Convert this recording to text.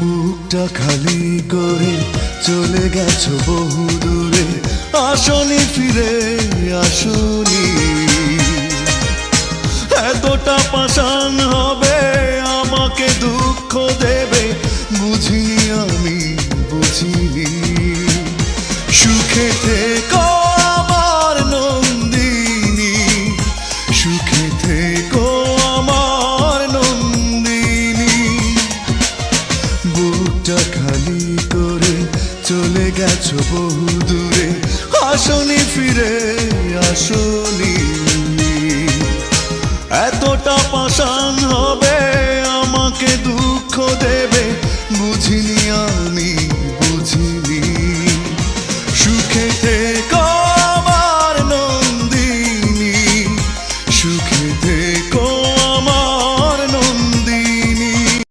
বুকটা খালি করে চলে গেছো বহু দূরে। আসনি ফিরে, আসনি। এতটা পাষাণ হবে, আমাকে দুঃখ দেবে বুঝিনি আমি বুঝিনি। সুখে থেকো সিটটা খালি করে চলে গেছো বহু দূরে। আসনি ফিরে, আসনি এতটা পাশান হবে, আমাকে দুঃখ দেবে। বুঝিনি আমি, বুঝিনি। সুখে